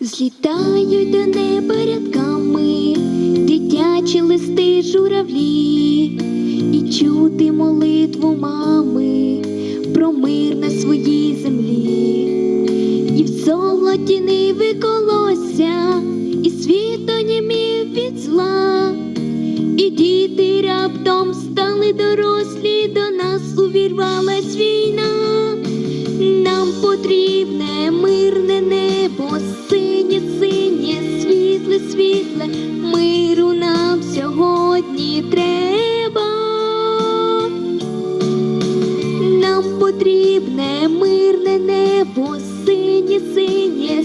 Злітають до неба рядками дитячі листи журавлі, і чути молитву мами про мир на своїй землі, і в золоті ниви колося, і світ онімів від зла, і діти раптом стали дорослі, до нас увірвалась війна. Нам потрібне мирне небо,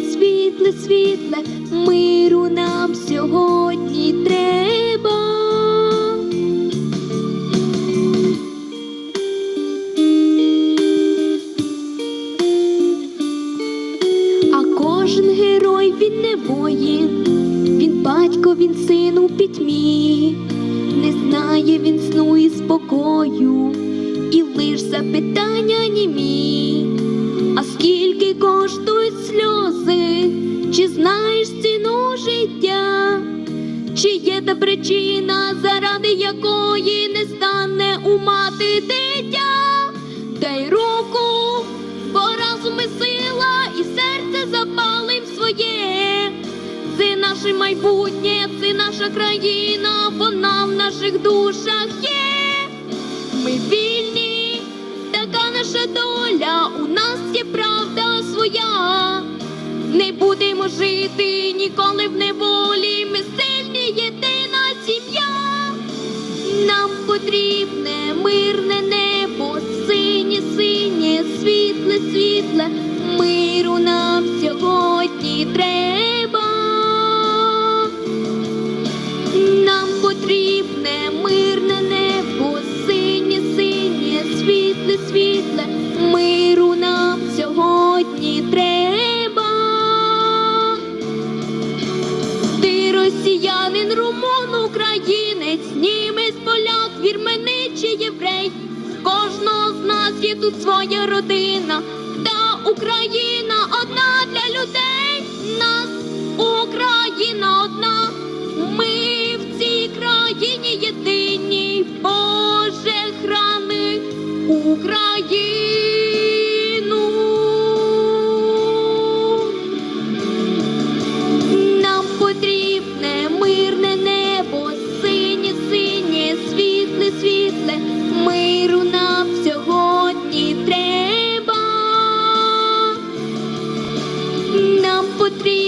світле, світле, миру нам сьогодні треба. А кожен герой він не воїн, він батько, він син у пітьмі, не знає він сну і спокою, і лиш запитання німі. Та причина, заради якої не стане у мати дитя? Дай руку, бо разом і сила, і серце запалим своє. Це наше майбутнє, це наша країна, вона в наших душах є. Ми вільні, така наша доля, у нас є правда своя. Не будемо жити ніколи в неволі, ми потрібне мирне небо, синє, синє, світле, світле, миру нам сьогодні треба. Тут своя родина, та Україна одна для людей. Нас Україна одна. Ми в цій країні єдині. Боже, храни Україну. Потрібне